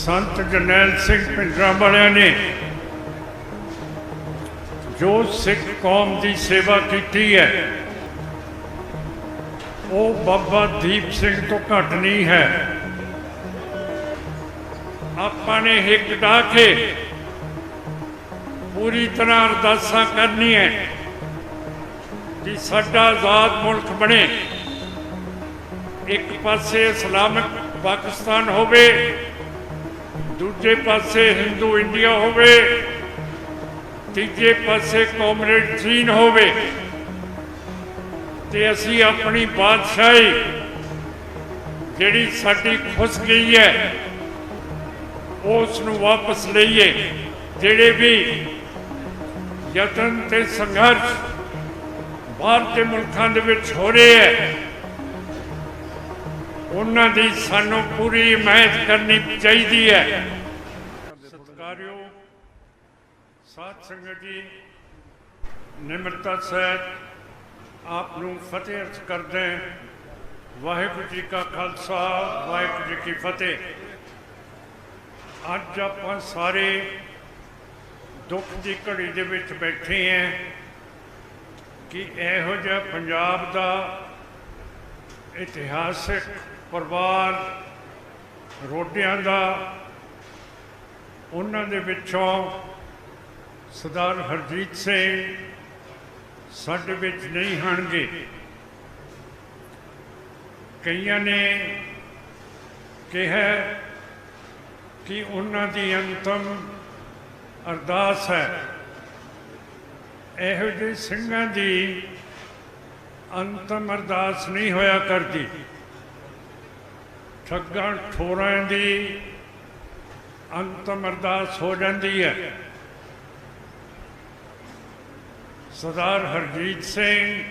ਸੰਤ ਜਰਨੈਲ ਸਿੰਘ ਭਿੰਡਰਾਂ ਵਾਲਿਆਂ ਨੇ ਜੋ ਸਿੱਖ ਕੌਮ ਦੀ ਸੇਵਾ ਕੀਤੀ ਹੈ, ਉਹ ਬਾਬਾ ਦੀਪ ਸਿੰਘ ਤੋਂ ਘੱਟ ਨਹੀਂ ਹੈ। ਆਪਾਂ ਨੇ ਹਿੱਕ ਡਾ ਕੇ ਪੂਰੀ ਤਰ੍ਹਾਂ ਅਰਦਾਸਾਂ ਕਰਨੀਆਂ ਕਿ ਸਾਡਾ ਆਜ਼ਾਦ ਮੁਲਕ ਬਣੇ। ਇੱਕ ਪਾਸੇ ਇਸਲਾਮਿਕ ਪਾਕਿਸਤਾਨ ਹੋਵੇ ਦੂਜੇ ਪਾਸੇ ਹਿੰਦੂ ਇੰਡੀਆ ਹੋਵੇ, ਤੀਜੇ ਪਾਸੇ ਕਮਰੇਡ ਚੀਨ ਹੋਵੇ, ਤੇ ਅਸੀਂ ਆਪਣੀ ਬਾਦਸ਼ਾਹੀ ਜਿਹੜੀ ਸਾਡੀ ਖੁੱਸ ਗਈ ਹੈ ਉਸ ਨੂੰ ਵਾਪਸ ਲਈਏ। ਜਿਹੜੇ ਵੀ ਯਤਨ ਤੇ ਸੰਘਰਸ਼ ਬਾਹਰ ਦੇ ਮੁਲਕਾਂ ਦੇ ਵਿੱਚ ਹੋ ਰਹੇ ਹੈ ਉਹਨਾਂ ਦੀ ਸਾਨੂੰ ਪੂਰੀ ਹਮਾਇਤ ਕਰਨੀ ਚਾਹੀਦੀ ਹੈ। ਸਤਿਕਾਰਿਓ ਸਾਧ ਸੰਗਤ ਜੀ, ਨਿਮਰਤਾ ਸਹਿਤ ਆਪ ਨੂੰ ਫਤਿਹ ਅਰਜ਼ ਕਰਦੇ ਵਾਹਿਗੁਰੂ ਜੀ ਕਾ ਖਾਲਸਾ, ਵਾਹਿਗੁਰੂ ਜੀ ਕੀ ਫਤਿਹ। ਅੱਜ ਆਪਾਂ ਸਾਰੇ ਦੁੱਖ ਦੀ ਘੜੀ ਦੇ ਵਿੱਚ ਬੈਠੇ ਹਾਂ ਕਿ ਇਹੋ ਜਿਹਾ ਪੰਜਾਬ ਦਾ ਇਤਿਹਾਸਿਕ ਪਰਿਵਾਰ ਰੋਡਿਆਂ ਦਾ, ਉਹਨਾਂ ਦੇ ਵਿੱਚੋਂ ਸਰਦਾਰ ਹਰਜੀਤ ਸਿੰਘ ਸਾਡੇ ਵਿੱਚ ਨਹੀਂ ਹਣਗੇ ਕਈਆਂ ਨੇ ਕਿਹਾ ਕਿ ਉਹਨਾਂ ਦੀ ਅੰਤਮ ਅਰਦਾਸ ਹੈ। ਇਹੋ ਜਿਹੇ ਸਿੰਘਾਂ ਦੀ ਅੰਤਮ ਅਰਦਾਸ ਨਹੀਂ ਹੋਇਆ ਕਰਦੀ। ਠੱਗਾਂ ਠੋਰਾਂ ਦੀ ਅੰਤਮ ਅਰਦਾਸ ਹੋ ਜਾਂਦੀ ਹੈ। ਸਰਦਾਰ ਹਰਜੀਤ ਸਿੰਘ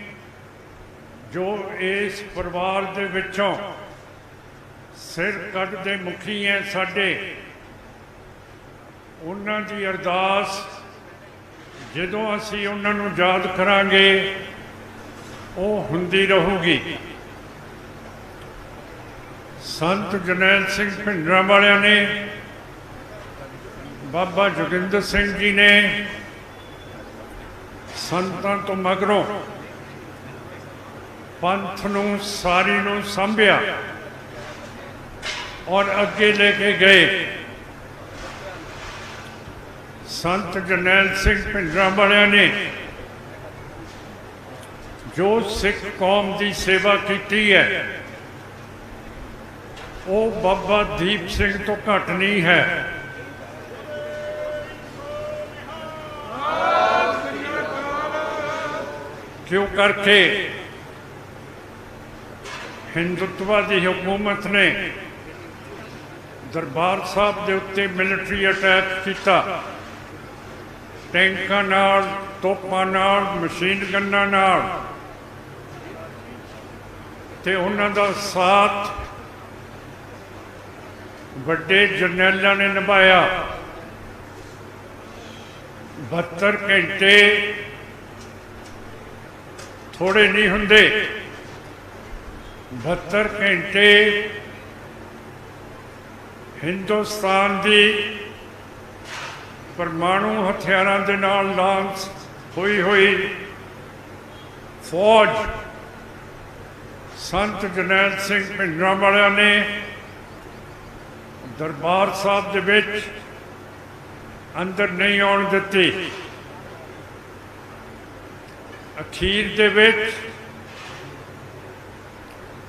ਜੋ ਇਸ ਪਰਿਵਾਰ ਦੇ ਵਿੱਚੋਂ ਸਿਰ ਕੱਢਦੇ ਮੁਖੀ ਹੈ ਸਾਡੇ, ਉਹਨਾਂ ਦੀ ਅਰਦਾਸ ਜਦੋਂ ਅਸੀਂ ਉਹਨਾਂ ਨੂੰ ਯਾਦ ਕਰਾਂਗੇ, ਉਹ ਹੁੰਦੀ ਰਹੂਗੀ। ਸੰਤ ਜਰਨੈਲ ਸਿੰਘ ਭਿੰਡਰਾਂ ਵਾਲਿਆਂ ਨੇ, ਬਾਬਾ ਜੋਗਿੰਦਰ ਸਿੰਘ ਜੀ ਨੇ ਸੰਤਾਂ ਤੋਂ ਮਗਰੋਂ ਪੰਥ ਨੂੰ, ਸਾਰੀ ਨੂੰ ਸੰਭਿਆ ਔਰ ਅੱਗੇ ਲੈ ਕੇ ਗਏ। ਸੰਤ ਜਰਨੈਲ ਸਿੰਘ ਭਿੰਡਰਾਂ ਵਾਲਿਆਂ ਨੇ ਜੋ ਸਿੱਖ ਕੌਮ ਦੀ ਸੇਵਾ ਕੀਤੀ ਹੈ ਉਹ ਬਾਬਾ ਦੀਪ ਸਿੰਘ ਤੋਂ ਘੱਟ ਨਹੀਂ ਹੈ। ਕਿਉਂ ਕਰਕੇ? ਹਿੰਦੁੱਤਵਾ ਦੀ ਹਕੂਮਤ ਨੇ ਦਰਬਾਰ ਸਾਹਿਬ ਦੇ ਉੱਤੇ ਮਿਲਟਰੀ ਅਟੈਕ ਕੀਤਾ। ਟੈਂਕਾਂ ਨਾਲ, ਤੋਪਾਂ ਨਾਲ, ਮਸ਼ੀਨ ਗੰਨਾਂ ਨਾਲ। ਤੇ ਉਹਨਾਂ ਦਾ ਸਾਥ ਵੱਡੇ ਜਰਨੈਲਾਂ ਨੇ ਨਿਭਾਇਆ। 72 ਘੰਟੇ ਥੋੜੇ ਨਹੀਂ ਹੁੰਦੇ। 72 ਘੰਟੇ ਹਿੰਦੁਸਤਾਨ ਦੀ ਪਰਮਾਣੂ ਹਥਿਆਰਾਂ ਦੇ ਨਾਲ ਲਾਂਸ ਹੋਈ ਹੋਈ ਫੌਜ। ਸੰਤ ਜਰਨੈਲ ਸਿੰਘ ਭਿੰਡਰਾਂ ਵਾਲਿਆਂ ਨੇ ਦਰਬਾਰ ਸਾਹਿਬ ਦੇ ਵਿੱਚ ਅੰਦਰ ਨਹੀਂ ਆਉਣ ਦਿੱਤੀ। ਅਖੀਰ ਦੇ ਵਿੱਚ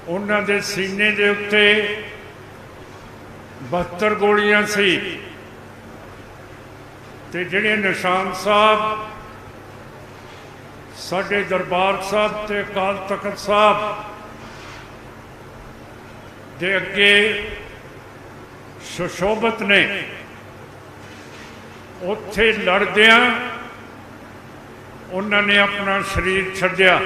ਉਹਨਾਂ ਦੇ ਸੀਨੇ ਦੇ ਉੱਤੇ 72 ਗੋਲੀਆਂ ਸੀ। ਤੇ ਜਿਹੜੇ ਨਿਸ਼ਾਨ ਸਾਹਿਬ, ਸਾਡੇ ਦਰਬਾਰ ਸਾਹਿਬ ਤੇ ਅਕਾਲ ਤਖਤ ਸਾਹਿਬ ਦੇ ਅੱਗੇ ਸੁਸ਼ੋਭਤ ਨੇ। ਉੱਥੇ ਲੜਦਿਆਂ ਉਹਨਾਂ ਨੇ ਆਪਣਾ ਸਰੀਰ ਛੱਡਿਆ।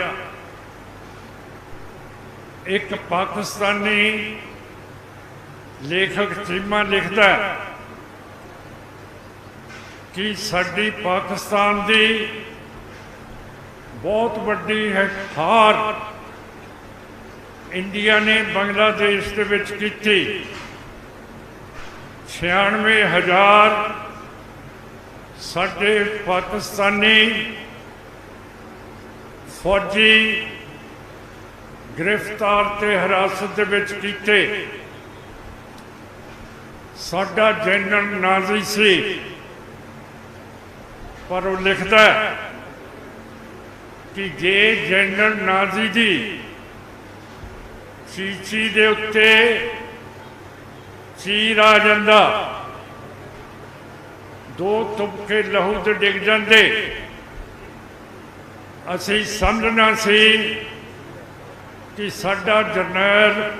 ਇੱਕ ਪਾਕਿਸਤਾਨੀ ਲੇਖਕ ਚੀਮਾ ਲਿਖਦਾ ਕਿ ਸਾਡੀ ਪਾਕਿਸਤਾਨ ਦੀ ਬਹੁਤ ਵੱਡੀ ਹੈ ਹਾਰ ਇੰਡੀਆ ਨੇ ਬੰਗਲਾਦੇਸ਼ ਦੇ ਵਿੱਚ ਕੀਤੀ। 96000 ਸਾਡੇ ਪਾਕਿਸਤਾਨੀ ਫੌਜੀ ਗ੍ਰਿਫਤਾਰ ਤੇ ਹਿਰਾਸਤ ਦੇ ਵਿੱਚ ਕੀਤੇ। ਸਾਡਾ ਜਨਰਲ ਨਾਜ਼ੀ ਸੀ, ਪਰ ਉਹ ਲਿਖਦਾ ਕਿ ਜੇ ਜਨਰਲ ਨਾਜ਼ੀ ਦੀ ਚੀਚੀ ਦੇ ਉੱਤੇ ਚੀਰ ਆ ਜਾਂਦਾ। ਦੋ ਤੁਪਕੇ ਲਹੂ ਤੇ ਡਿੱਗ ਜਾਂਦੇ। ਅਸੀਂ ਸਮਝਣਾ ਸੀ ਕਿ ਸਾਡਾ ਜਰਨੈਲ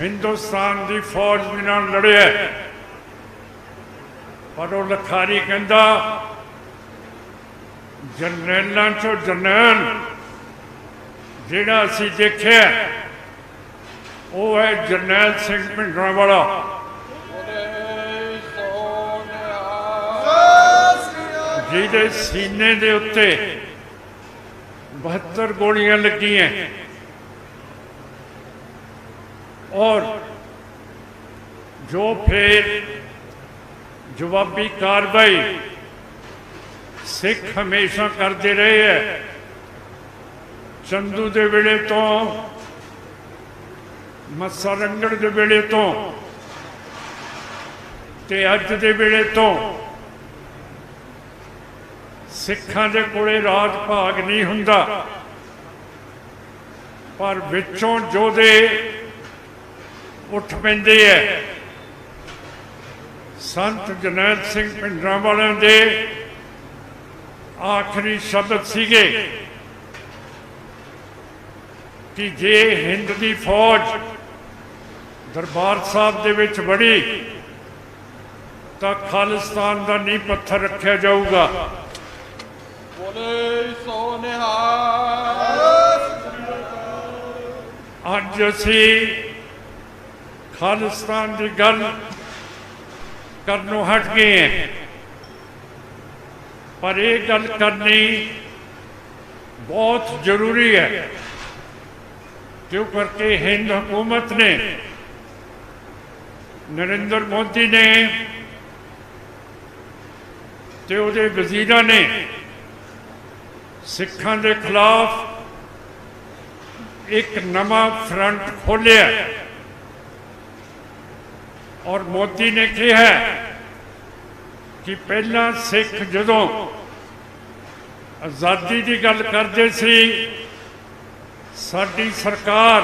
ਹਿੰਦੁਸਤਾਨ ਦੀ ਫੌਜ ਦੇ ਨਾਲ ਲੜਿਆ ਪਰ ਉਹ ਲਖਾਰੀ ਕਹਿੰਦਾ, ਜਰਨੈਲਾਂ ਚੋਂ ਜਰਨੈਲ ਜਿਹੜਾ ਅਸੀਂ ਦੇਖਿਆ ਉਹ ਹੈ ਜਰਨੈਲ ਸਿੰਘ ਭਿੰਡਰਾਂ ਵਾਲਾ। ਜਿਹਦੇ ਸੀਨੇ ਦੇ ਉੱਤੇ 72 ਗੋਲੀਆਂ ਲੱਗੀਆਂ। ਔਰ ਜੋ ਫਿਰ ਜਵਾਬੀ ਕਾਰਵਾਈ ਸਿੱਖ ਹਮੇਸ਼ਾ ਕਰਦੇ ਰਹੇ ਹੈ। ਚੰਦੂ ਦੇ ਵੇਲੇ ਤੋਂ ਮੱਸਾ ਰੰਗੜ ਦੇ ਵੇਲੇ ਤੋਂ ਤੇ ਅੱਜ ਦੇ ਵੇਲੇ ਤੋਂ ਸਿੱਖਾਂ ਦੇ ਕੋਲੇ ਰਾਜ ਭਾਗ ਨਹੀਂ ਹੁੰਦਾ। ਪਰ ਵਿੱਚੋਂ ਜੋਧੇ ਉੱਠ ਪੈਂਦੇ ਐ। ਸੰਤ ਜਨੈਲ ਸਿੰਘ ਪਿੰਡਰਾਂ ਵਾਲਿਆਂ ਦੇ ਆਖਰੀ ਸ਼ਬਦ ਸੀਗੇ ਕਿ ਜੇ ਹਿੰਦ ਦੀ ਫੌਜ ਦਰਬਾਰ ਸਾਹਿਬ ਦੇ ਵਿੱਚ ਵੜੀ ਤਾਂ ਖਾਲਿਸਤਾਨ ਦਾ ਨੀਂਹ ਪੱਥਰ ਰੱਖਿਆ ਜਾਊਗਾ। ਬੋਲੇ ਸੋ ਨਿਹਾਲ। ਅੱਜ ਅਸੀਂ ਖਾਲਿਸਤਾਨ ਦੀ ਗੱਲ ਕਰਨੋਂ ਹਟ ਗਏ ਹਾਂ। ਪਰ ਇਹ ਗੱਲ ਕਰਨੀ ਬਹੁਤ ਜ਼ਰੂਰੀ ਹੈ ਕਿਉਂ ਕਰਕੇ ਹਿੰਦ ਹਕੂਮਤ ਨੇ ਨਰਿੰਦਰ ਮੋਦੀ ਨੇ ਤੇ ਉਹਦੇ ਵਜ਼ੀਰਾਂ ਨੇ ਸਿੱਖਾਂ ਦੇ ਖਿਲਾਫ ਇੱਕ ਨਵਾਂ ਫਰੰਟ ਖੋਲ੍ਹਿਆ। ਔਰ ਮੋਦੀ ਨੇ ਕਿਹਾ ਕਿ ਪਹਿਲਾਂ ਸਿੱਖ ਜਦੋਂ ਆਜ਼ਾਦੀ ਦੀ ਗੱਲ ਕਰਦੇ ਸੀ, ਸਾਡੀ ਸਰਕਾਰ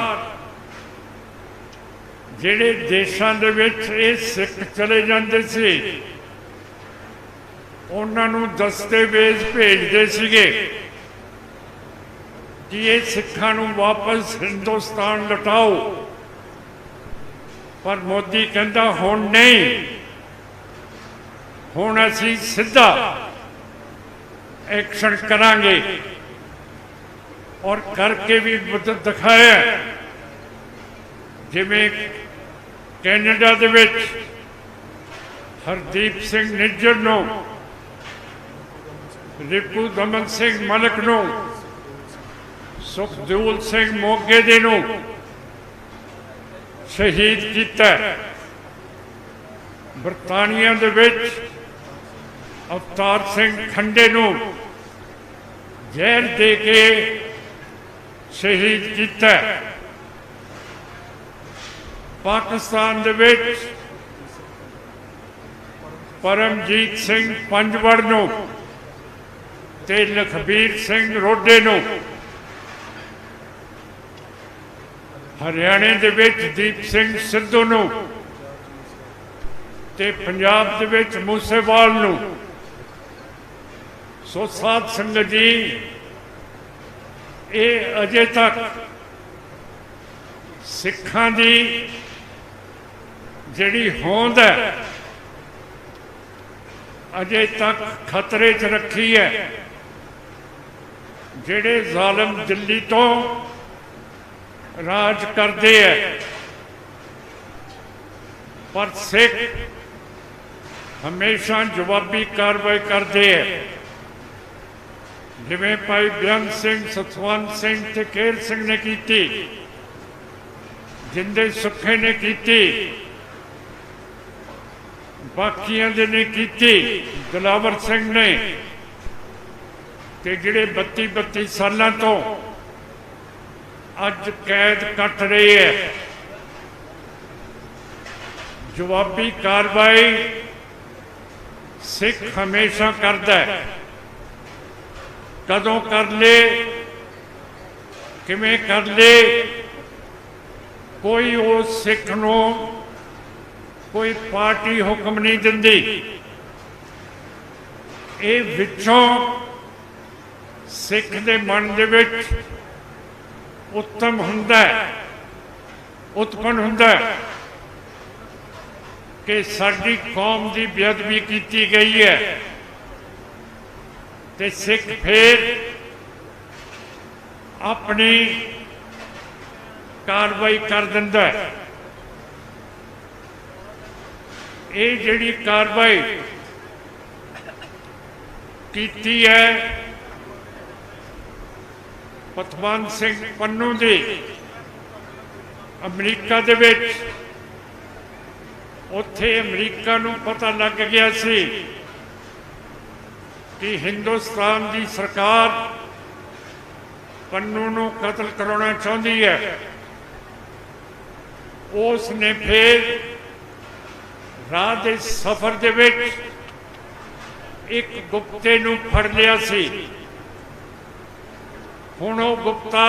ਜਿਹੜੇ ਦੇਸ਼ਾਂ ਦੇ ਵਿੱਚ ਇਹ ਸਿੱਖ ਚਲੇ ਜਾਂਦੇ ਸੀ, ਉਹਨਾਂ ਨੂੰ ਦਸਤਾਵੇਜ਼ ਭੇਜਦੇ ਸੀਗੇ ਕਿ ਇਹ ਸਿੱਖਾਂ ਨੂੰ ਵਾਪਸ ਹਿੰਦੁਸਤਾਨ ਲਟਾਓ। ਪਰ ਮੋਦੀ ਕਹਿੰਦਾ, ਹੁਣ ਨਹੀਂ। ਹੁਣ ਅਸੀਂ ਸਿੱਧਾ ਐਕਸ਼ਨ ਕਰਾਂਗੇ। ਔਰ ਕਰਕੇ ਵੀ ਮਦਦ ਦਿਖਾਇਆ, ਜਿਵੇਂ ਕੈਨੇਡਾ ਦੇ ਵਿੱਚ ਹਰਦੀਪ ਸਿੰਘ ਨਿੱਜਰ ਨੂੰ, ਰਿਪੂ ਦਮਨ ਸਿੰਘ ਮਲਕ ਨੂੰ ਸੁਖਦੂਲ ਸਿੰਘ ਮੋਗੇ ਦੇ ਨੂੰ ਸ਼ਹੀਦ ਕੀਤਾ ਬਰਤਾਨੀਆ ਦੇ ਵਿੱਚ ਅਵਤਾਰ ਸਿੰਘ ਖੰਡੇ ਨੂੰ ਜ਼ਹਿਰ ਦੇ ਕੇ ਸ਼ਹੀਦ ਕੀਤਾ ਪਾਕਿਸਤਾਨ ਦੇ ਵਿੱਚ ਪਰਮਜੀਤ ਸਿੰਘ ਪੰਜਵੜ ਨੂੰ ਤੇ ਲਖਬੀਰ ਸਿੰਘ ਰੋਡੇ ਨੂੰ ਹਰਿਆਣੇ ਦੇ ਵਿੱਚ ਦੀਪ ਸਿੰਘ ਸਿੱਧੂ ਨੂੰ ਤੇ ਪੰਜਾਬ ਦੇ ਵਿੱਚ ਮੂਸੇਵਾਲ ਨੂੰ। ਸੋ ਸਾਧ ਸੰਗਤ ਜੀ, ਇਹ ਅਜੇ ਤੱਕ ਸਿੱਖਾਂ ਦੀ ਜਿਹੜੀ ਹੋਂਦ ਹੈ, ਅਜੇ ਤੱਕ ਖਤਰੇ 'ਚ ਰੱਖੀ ਹੈ। ਜਿਹੜੇ ਜ਼ਾਲਮ ਦਿੱਲੀ ਤੋਂ ਰਾਜ ਕਰਦੇ ਹੈ, ਪਰ ਸਿੱਖ ਹਮੇਸ਼ਾ ਜਵਾਬੀ ਕਾਰਵਾਈ ਕਰਦੇ ਹੈ। ਜਿਵੇਂ ਭਾਈ ਬਿਆਨ ਸਿੰਘ, ਸਤਵੰਤ ਸਿੰਘ ਤੇ ਕੇਰ ਸਿੰਘ ਨੇ ਕੀਤੀ, ਜਿੰਦੇ ਸੁੱਖੇ ਨੇ ਕੀਤੀ ਬਾਕੀਆਂ ਦੇ ਨੇ ਕੀਤੀ ਦਲਾਵਰ ਸਿੰਘ ਨੇ। ਤੇ ਜਿਹੜੇ 32 32 ਸਾਲਾਂ ਤੋਂ ਅੱਜ ਕੈਦ ਕੱਟ ਰਹੇ ਹੈ ਜਵਾਬੀ ਕਾਰਵਾਈ ਸਿੱਖ ਹਮੇਸ਼ਾ ਕਰਦਾ ਹੈ ਕਦੋਂ ਕਰ ਲੇ, ਕਿਵੇਂ ਕਰ ਲੇ, ਕੋਈ ਉਸ ਸਿੱਖ ਨੂੰ ਕੋਈ ਪਾਰਟੀ ਹੁਕਮ ਨਹੀਂ ਦਿੰਦੀ। ਇਹ ਵਿੱਚੋਂ ਸਿੱਖ ਦੇ ਮਨ ਦੇ ਵਿੱਚ ਉੱਤਮ ਹੁੰਦਾ ਹੈ, ਉਤਪਨ ਹੁੰਦਾ ਹੈ ਕਿ ਸਾਡੀ ਕੌਮ ਦੀ ਬੇਅਦਬੀ ਕੀਤੀ ਗਈ ਹੈ ਤੇ ਸਿੱਖ ਫੇਰ ਆਪਣੀ ਕਾਰਵਾਈ ਕਰ ਦਿੰਦਾ ਹੈ। ਇਹ ਜਿਹੜੀ ਕਾਰਵਾਈ ਕੀਤੀ ਹੈ ਪਤਵੰਤ ਸਿੰਘ ਪੰਨੂ ਦੀ, ਅਮਰੀਕਾ ਦੇ ਵਿੱਚ, ਉੱਥੇ ਅਮਰੀਕਾ ਨੂੰ ਪਤਾ ਲੱਗ ਗਿਆ ਸੀ ਕਿ ਹਿੰਦੁਸਤਾਨ ਦੀ ਸਰਕਾਰ ਪੰਨੂ ਨੂੰ ਕਤਲ ਕਰਾਉਣਾ ਚਾਹੁੰਦੀ ਹੈ। ਉਸ ਨੇ ਫਿਰ ਰਾਹ ਦੇ ਸਫ਼ਰ ਦੇ ਵਿੱਚ ਇੱਕ ਗੁਪਤੇ ਨੂੰ ਫੜ ਲਿਆ ਸੀ। ਹੁਣ ਉਹ ਗੁਪਤਾ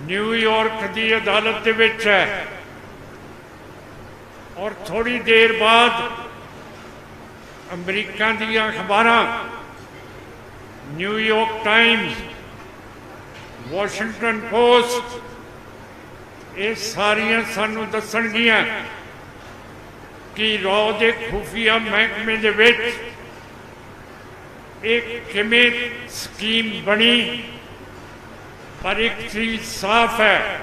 ਨਿਊਯਾਰਕ ਦੀ ਅਦਾਲਤ ਦੇ ਵਿੱਚ ਹੈ। ਔਰ ਥੋੜੀ ਦੇਰ ਬਾਅਦ ਅਮਰੀਕਾ ਦੀਆਂ ਅਖਬਾਰਾਂ ਨਿਊਯਾਰਕ ਟਾਈਮਜ਼, ਵਾਸ਼ਿੰਗਟਨ ਪੋਸਟ, ਇਹ ਸਾਰੀਆਂ ਸਾਨੂੰ ਦੱਸਣਗੀਆਂ। ਕਿ ਰੌ ਦੇ ਖੁਫੀਆ ਮਹਿਕਮੇ ਦੇ ਵਿੱਚ ਇੱਕ ਕਿਵੇਂ ਸਕੀਮ ਬਣੀ? ਪਰ ਇੱਕ ਚੀਜ਼ ਸਾਫ਼ ਹੈ।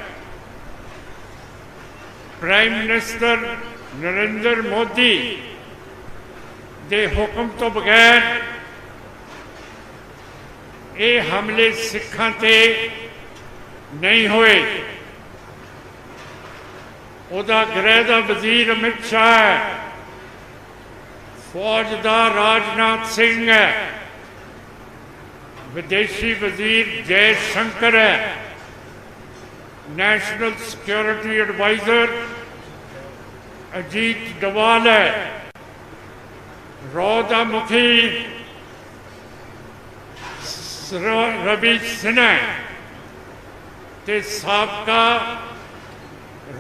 ਪ੍ਰਾਈਮ ਮਿਨਿਸਟਰ ਨਰਿੰਦਰ ਮੋਦੀ ਦੇ ਹੁਕਮ ਤੋਂ ਬਗੈਰ ਇਹ ਹਮਲੇ ਸਿੱਖਾਂ ਤੇ ਨਹੀਂ ਹੋਏ। ਉਹਦਾ ਗ੍ਰਹਿ ਦਾ ਵਜ਼ੀਰ ਅਮਿਤ ਸ਼ਾਹ ਹੈ। ਫੌਜ ਦਾ ਰਾਜਨਾਥ ਸਿੰਘ ਹੈ। ਵਿਦੇਸ਼ੀ ਵਜ਼ੀਰ ਜੈ ਸ਼ੰਕਰ ਹੈ। National security adviser Ajit Doval ਹੈ। ਰੌ ਦਾ ਮੁਖੀ ਰਵੀ ਸਿਨਹਾ ਤੇ ਸਾਬਕਾ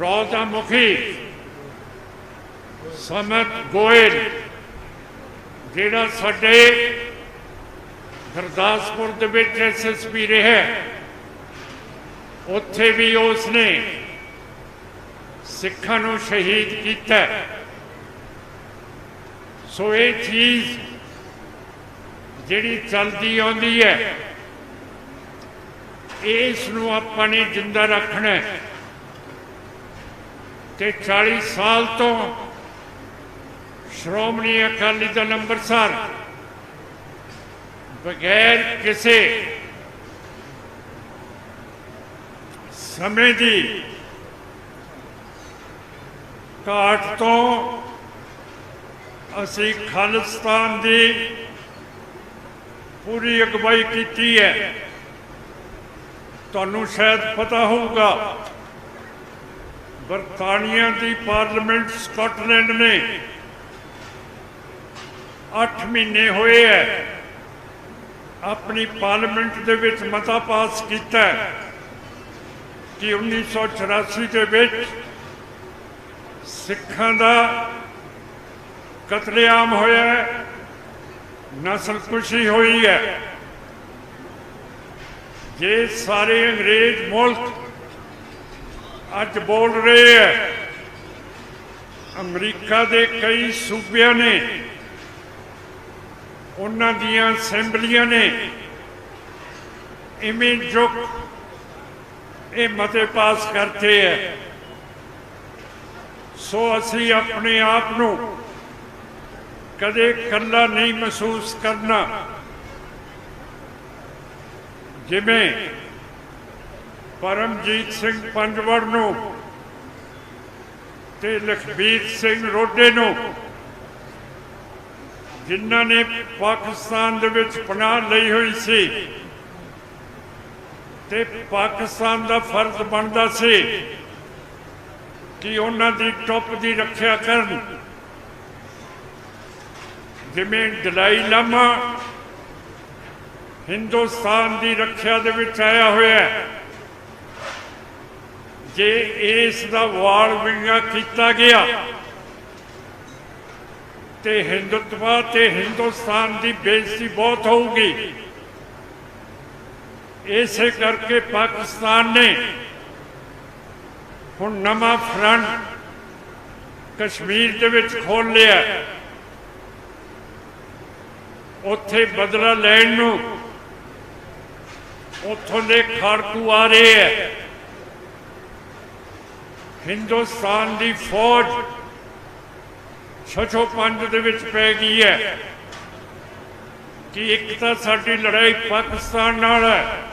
ਰੌ ਦਾ ਮੁਖੀ ਸਮਤ ਗੋਇਲ, ਜਿਹੜਾ ਸਾਡੇ ਗੁਰਦਾਸਪੁਰ ਦੇ ਵਿੱਚ ਐਸਐਸਪੀ ਰਿਹਾ ਉੱਥੇ ਵੀ ਉਸ ਨੇ ਸਿੱਖਾਂ ਨੂੰ ਸ਼ਹੀਦ ਕੀਤਾ ਸੋ ਇਹ ਚੀਜ਼ ਜਿਹੜੀ ਚੱਲਦੀ ਆਉਂਦੀ ਹੈ, ਇਸ ਨੂੰ ਆਪਾਂ ਨੇ ਜਿੰਦਾ ਰੱਖਣਾ ਹੈ। ਤੇ 40 ਸਾਲ ਤੋਂ ਸ਼੍ਰੋਮਣੀ ਅਕਾਲੀ ਦਲ ਅੰਮ੍ਰਿਤਸਰ ਬਗੈਰ ਕਿਸੇ ਸਮੇਂ ਦੀ ਘਾਟ ਤੋਂ ਅਸੀਂ ਖਾਲਿਸਤਾਨ ਦੀ ਪੂਰੀ ਅਗਵਾਈ ਕੀਤੀ ਹੈ। ਤੁਹਾਨੂੰ ਸ਼ਾਇਦ ਪਤਾ ਹੋਊਗਾ ਬਰਤਾਨੀਆ ਦੀ ਪਾਰਲੀਮੈਂਟ ਸਕਾਟਲੈਂਡ ਨੇ 8 ਮਹੀਨੇ ਹੋਏ ਹੈ ਆਪਣੀ ਪਾਰਲੀਮੈਂਟ ਦੇ ਵਿੱਚ ਮਤਾ ਪਾਸ ਕੀਤਾ ਹੈ ਕਿ 1984 ਦੇ ਵਿੱਚ ਸਿੱਖਾਂ ਦਾ ਕਤਲੇਆਮ ਹੋਇਆ ਹੈ ਨਸਲਕੁਸ਼ੀ ਹੋਈ ਹੈ ਜੇ ਸਾਰੇ ਅੰਗਰੇਜ਼ ਮੁਲਕ ਅੱਜ ਬੋਲ ਰਹੇ ਹੈ। ਅਮਰੀਕਾ ਦੇ ਕਈ ਸੂਬਿਆਂ ਨੇ, ਉਹਨਾਂ ਦੀਆਂ ਅਸੈਂਬਲੀਆਂ ਨੇ, ਇਵੇਂ ਜੋ ਇਹ ਮਤੇ ਪਾਸ ਕਰਤੇ ਹੈ, ਸੋ ਅਸੀਂ ਆਪਣੇ ਆਪ ਨੂੰ ਕਦੇ ਇਕੱਲਾ ਨਹੀਂ ਮਹਿਸੂਸ ਕਰਨਾ। ਜਿਵੇਂ ਪਰਮਜੀਤ ਸਿੰਘ ਪੰਜਵੜ ਨੂੰ ਤੇ ਲਖਬੀਰ ਸਿੰਘ ਰੋਡੇ ਨੂੰ, ਜਿਨ੍ਹਾਂ ਨੇ ਪਾਕਿਸਤਾਨ ਦੇ ਵਿੱਚ ਪਨਾਹ ਲਈ ਹੋਈ ਸੀ ਤੇ ਪਾਕਿਸਤਾਨ ਦਾ ਫਰਜ਼ ਬਣਦਾ ਸੀ ਕਿ ਉਹਨਾਂ ਦੀ ਟੁੱਪ ਦੀ ਰੱਖਿਆ ਕਰਨ। ਜਿਵੇਂ ਦਲਾਈ ਲਾਮਾ ਹਿੰਦੁਸਤਾਨ ਦੀ ਰੱਖਿਆ ਦੇ ਵਿੱਚ ਆਇਆ ਹੋਇਆ ਹੈ। ਜੇ ਇਸ ਦਾ ਵਾਲ ਵਿੰਗਾ ਕੀਤਾ ਗਿਆ ਤੇ ਹਿੰਦੁਤਵਾ ਤੇ ਹਿੰਦੁਸਤਾਨ ਦੀ ਬੇਇੱਜ਼ਤੀ ਬਹੁਤ ਹੋਊਗੀ। ਇਸੇ ਕਰਕੇ ਪਾਕਿਸਤਾਨ ਨੇ ਹੁਣ ਨਵਾਂ ਫਰੰਟ ਕਸ਼ਮੀਰ ਦੇ ਵਿੱਚ ਖੋਲ ਲਿਆ ਉੱਥੇ ਬਦਲਾ ਲੈਣ ਨੂੰ ਉੱਥੋਂ ਦੇ ਖਾੜਕੂ ਆ ਰਹੇ ਹੈ। ਹਿੰਦੁਸਤਾਨ ਦੀ ਫੌਜ ਛਛੋ ਪੰਜ ਦੇ ਵਿੱਚ ਪੈ ਗਈ ਹੈ ਕਿ ਇੱਕ ਤਾਂ ਸਾਡੀ ਲੜਾਈ ਪਾਕਿਸਤਾਨ ਨਾਲ ਹੈ,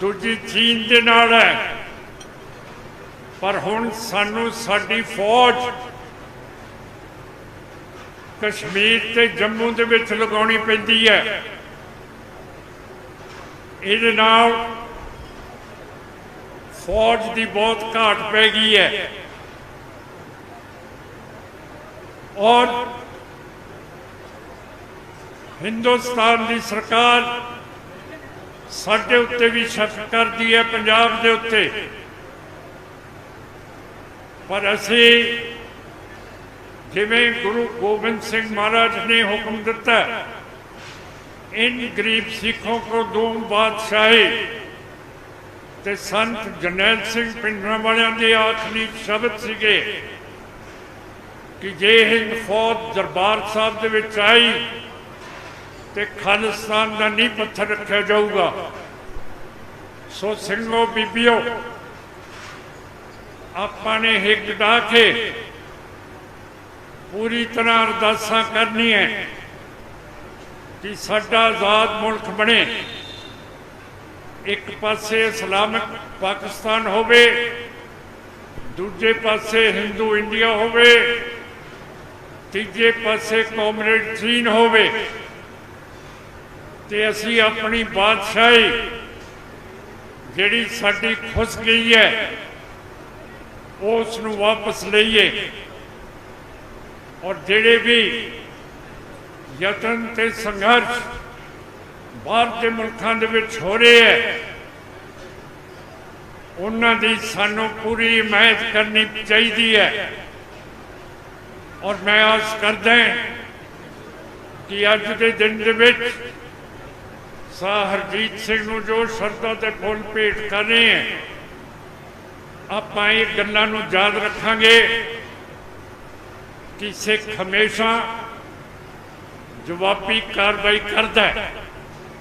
ਦੂਜੀ ਚੀਨ ਦੇ ਨਾਲ ਹੈ। ਪਰ ਹੁਣ ਸਾਨੂੰ ਸਾਡੀ ਫੌਜ ਕਸ਼ਮੀਰ ਤੇ ਜੰਮੂ ਦੇ ਵਿੱਚ ਲਗਾਉਣੀ ਪੈਂਦੀ ਹੈ। ਇਹਦੇ ਨਾਲ ਫੌਜ ਦੀ ਬਹੁਤ ਘਾਟ ਪੈ ਗਈ ਹੈ। ਔਰ ਹਿੰਦੁਸਤਾਨ ਦੀ ਸਰਕਾਰ ਸਾਡੇ ਉੱਤੇ ਵੀ ਸ਼ੱਕ ਕਰਦੀ ਹੈ, ਪੰਜਾਬ ਦੇ ਉੱਤੇ। ਪਰ ਅਸੀਂ ਜਿਵੇਂ ਗੁਰੂ ਗੋਬਿੰਦ ਸਿੰਘ ਮਹਾਰਾਜ ਨੇ ਹੁਕਮ ਦਿੱਤਾ, ਇਨ ਗਰੀਬ ਸਿੱਖੋਂ ਕੋ ਦੂਮ ਬਾਦਸ਼ਾਹੀ ਤੇ ਸੰਤ ਜਰਨੈਲ ਸਿੰਘ ਪਿੰਡਰਾਂ ਵਾਲਿਆਂ ਦੇ ਆਖਰੀ ਸ਼ਬਦ ਸੀਗੇ ਕਿ ਜੇ ਹਿੰਦ ਫੌਜ ਦਰਬਾਰ ਸਾਹਿਬ ਦੇ ਵਿੱਚ ਆਈ ਤੇ ਖਾਲਿਸਤਾਨ ਦਾ ਨੀਂਹ ਪੱਥਰ ਰੱਖਿਆ ਜਾਊਗਾ, ਸੋ ਸਿੰਘੋ, ਬੀਬੀਓ, ਆਪਾਂ ਨੇ ਹਿੱਕ ਡਾ ਕੇ ਪੂਰੀ ਤਰ੍ਹਾਂ ਅਰਦਾਸਾਂ ਕਰਨੀਆਂ ਕਿ ਸਾਡਾ ਆਜ਼ਾਦ ਮੁਲਕ ਬਣੇ। ਇੱਕ ਪਾਸੇ ਇਸਲਾਮਿਕ ਪਾਕਿਸਤਾਨ ਹੋਵੇ, ਦੂਜੇ ਪਾਸੇ ਹਿੰਦੂ ਇੰਡੀਆ ਹੋਵੇ, ਤੀਜੇ ਪਾਸੇ ਕਮਰੇਡ ਚੀਨ ਹੋਵੇ, ਤੇ ਅਸੀਂ ਆਪਣੀ ਬਾਦਸ਼ਾਹੀ ਜਿਹੜੀ ਸਾਡੀ ਖੁੱਸ ਗਈ ਹੈ, ਉਸ ਨੂੰ ਵਾਪਸ ਲਈਏ। ਔਰ ਜਿਹੜੇ ਵੀ ਯਤਨ ਤੇ ਸੰਘਰਸ਼ ਬਾਹਰ ਦੇ ਮੁਲਕਾਂ ਦੇ ਵਿੱਚ ਹੋ ਰਹੇ ਹੈ। ਉਹਨਾਂ ਦੀ ਸਾਨੂੰ ਪੂਰੀ ਹਮਾਇਤ ਕਰਨੀ ਚਾਹੀਦੀ ਹੈ। ਔਰ ਮੈਂ ਆਸ ਕਰਦਾ ਕਿ ਅੱਜ ਦੇ ਦਿਨ ਦੇ ਵਿੱਚ ਸਾਹ ਹਰਜੀਤ ਸਿੰਘ ਨੂੰ ਜੋ ਸ਼ਰਧਾ ਤੇ ਫੁੱਲ ਭੇਟ ਕਰ ਰਹੇ ਹੈ, ਆਪਾਂ ਇਹ ਗੱਲਾਂ ਨੂੰ ਯਾਦ ਰੱਖਾਂਗੇ ਕਿ ਸਿੱਖ ਹਮੇਸ਼ਾ ਜਵਾਬੀ ਕਾਰਵਾਈ ਕਰਦਾ ਹੈ।